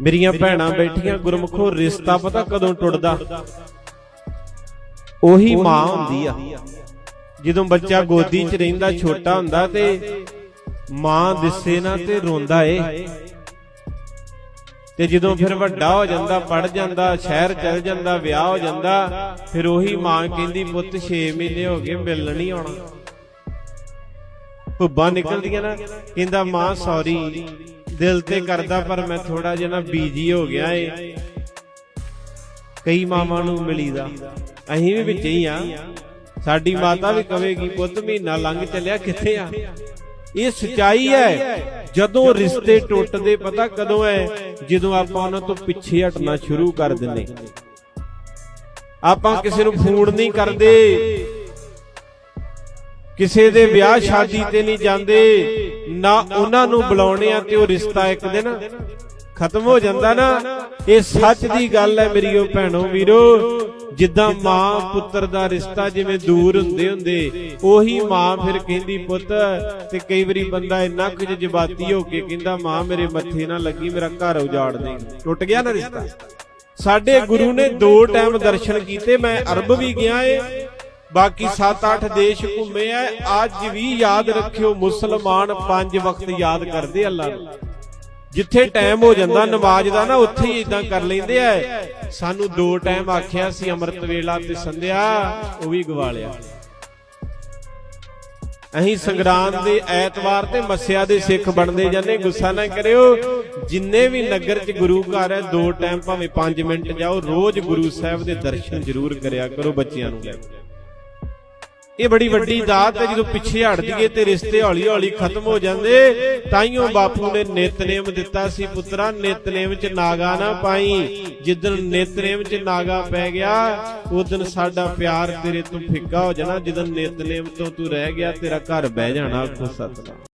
ਮੇਰੀਆਂ ਭੈਣਾਂ ਬੈਠੀਆਂ ਗੁਰਮੁਖੋ ਰਿਸ਼ਤਾ ਪਤਾ ਕਦੋਂ ਟੁੱਟਦਾ? ਉਹੀ ਮਾਂ ਹੁੰਦੀ ਆ। ਜਦੋਂ ਬੱਚਾ ਗੋਦੀ 'ਚ ਰਹਿੰਦਾ ਛੋਟਾ ਹੁੰਦਾ ਤੇ ਮਾਂ ਦਿਸੇ ਨਾ ਤੇ ਰੋਂਦਾ ਏ। ਤੇ ਜਦੋਂ ਫਿਰ ਵੱਡਾ ਹੋ ਜਾਂਦਾ ਪੜ ਜਾਂਦਾ ਸ਼ਹਿਰ ਚਲ ਜਾਂਦਾ ਵਿਆਹ ਹੋ ਜਾਂਦਾ ਫਿਰ ਉਹੀ ਮਾਂ ਕਹਿੰਦੀ ਪੁੱਤ 6 ਮਹੀਨੇ ਹੋ ਗਏ ਮਿਲਣ ਨਹੀਂ ਆਉਣਾ। ਭੁੱਬਾਂ ਨਿਕਲਦੀਆਂ ਨਾ ਕਹਿੰਦਾ ਮਾਂ ਸੌਰੀ ਦਿਲ ਤੇ ਕਰਦਾ ਪਰ ਮੈਂ ਥੋੜਾ ਜਿਹਾ ਨਾ ਬੀਜੀ ਹੋ ਗਿਆ ਏ। ਕਈ ਮਾਵਾਂ ਨੂੰ ਮਿਲੀਦਾ। ਅਸੀਂ ਵੀ ਵਿੱਚ ਹੀ ਆ। ਸਾਡੀ ਮਾਤਾ ਵੀ ਕਵੇਗੀ ਪੁੱਤ ਮਹੀਨਾ ਲੰਘ ਚੱਲਿਆ ਕਿੱਥੇ ਆ? ਇਹ ਸਚਾਈ ਹੈ। ਜਦੋਂ ਰਿਸ਼ਤੇ ਟੁੱਟਦੇ ਪਤਾ ਕਦੋਂ ਹੈ? ਜਦੋਂ ਆਪਾਂ ਉਹਨਾਂ ਤੋਂ ਪਿੱਛੇ ਹਟਣਾ ਸ਼ੁਰੂ ਕਰ ਦਿੰਨੇ ਆਪਾਂ ਕਿਸੇ ਨੂੰ ਫੋਨ ਨਹੀਂ ਕਰਦੇ। ਕਿਸੇ ਦੇ ਵਿਆਹ ਸ਼ਾਦੀ ਤੇ ਨਹੀਂ ਜਾਂਦੇ। ਨਾ ਉਹਨਾਂ ਨੂੰ ਬੁਲਾਉਣੇ ਆ ਤੇ ਉਹ ਰਿਸ਼ਤਾ ਇੱਕ ਦਿਨ ਖਤਮ ਹੋ ਜਾਂਦਾ ਨਾ। ਇਹ ਸੱਚ ਦੀ ਗੱਲ ਹੈ ਮੇਰੀਓ ਭੈਣੋ ਵੀਰੋ। ਜਿੱਦਾਂ ਮਾਂ ਪੁੱਤਰ ਦਾ ਰਿਸ਼ਤਾ ਜਿਵੇਂ ਦੂਰ ਹੁੰਦੇ ਹੁੰਦੇ, ਉਹੀ ਮਾਂ ਫਿਰ ਕਹਿੰਦੀ, ਪੁੱਤ, ਤੇ ਕਈ ਵਾਰੀ ਬੰਦਾ ਇੰਨਾ ਕੁ ਜਜ਼ਬਾਤੀ ਹੋ ਕੇ ਕਹਿੰਦਾ, ਮਾਂ, ਮੇਰੇ ਮੱਥੇ ਨਾ ਲੱਗੀ, ਮੇਰਾ ਘਰ ਉਜਾੜ ਦੇ। ਟੁੱਟ ਗਿਆ ਨਾ ਰਿਸ਼ਤਾ। ਸਾਡੇ ਗੁਰੂ ਨੇ ਦੋ ਟਾਈਮ ਦਰਸ਼ਨ ਕੀਤੇ, ਮੈਂ ਅਰਬ ਵੀ ਗਿਆ ਏ। ਬਾਕੀ 7-8 ਦੇਸ਼ ਘੁੰਮੇ ਆ ਅੱਜ ਵੀ ਯਾਦ ਰੱਖਿਓ ਮੁਸਲਮਾਨ ਪੰਜ ਵਕਤ ਯਾਦ ਕਰਦੇ ਅੱਲਾ ਨੂੰ। ਜਿੱਥੇ ਟਾਈਮ ਹੋ ਜਾਂਦਾ ਨਮਾਜ਼ ਦਾ ਨਾ ਉੱਥੇ ਹੀ ਇਦਾਂ ਕਰ ਲੈਂਦੇ ਆ। ਸਾਨੂੰ ਦੋ ਟਾਈਮ ਆਖਿਆ ਸੀ ਅੰਮ੍ਰਿਤ ਵੇਲਾ ਤੇ ਸੰਧਿਆ ਉਹ ਵੀ ਗਵਾ ਲਿਆ ਅਹੀਂ ਸੰਗਰਾਂਦ ਦੇ ਐਤਵਾਰ ਤੇ ਮੱਸਿਆ ਦੇ ਸਿੱਖ ਬਣਦੇ ਜਾਂਦੇ ਗੁੱਸਾ ਨਾ ਕਰਿਓ। ਜਿੰਨੇ ਵੀ ਨਗਰ 'ਚ ਗੁਰੂ ਘਰ ਹੈ ਦੋ ਟਾਈਮ ਭਾਵੇਂ 5 ਮਿੰਟ ਜਾਓ ਰੋਜ਼ ਗੁਰੂ ਸਾਹਿਬ ਦੇ ਦਰਸ਼ਨ ਜ਼ਰੂਰ ਕਰਿਆ ਕਰੋ ਬੱਚਿਆਂ ਨੂੰ। ਲੈ ਕੇ ਇਹ ਬੜੀ ਵੱਡੀ ਦਾਤ ਹੈ, ਜਦੋਂ ਪਿੱਛੇ ਹਟ ਜੀਏ ਤੇ ਰਿਸ਼ਤੇ ਹੌਲੀ ਹੌਲੀ ਖਤਮ ਹੋ ਜਾਂਦੇ, ਤਾਈਓ ਬਾਪੂ ਨੇ ਨਿਤਨੇਮ ਦਿੱਤਾ ਸੀ ਪੁੱਤਰਾ, ਨਿਤਨੇਮ ਚ ਨਾਗਾ ਨਾ ਪਾਈ। ਜਿੱਦਣ ਨਿਤਨੇਮ ਚ ਨਾਗਾ ਪੈ ਗਿਆ ਉਦੋਂ ਸਾਡਾ ਪਿਆਰ ਤੇਰੇ ਤੋਂ ਫਿੱਕਾ ਹੋ ਜਾਣਾ ਜਦੋਂ ਨਿਤਨੇਮ ਤੋਂ ਤੂੰ ਰਹਿ ਗਿਆ, ਤੇਰਾ ਘਰ ਬਹਿ ਜਾਣਾ, ਆਖੋ ਸਤਨਾਮ।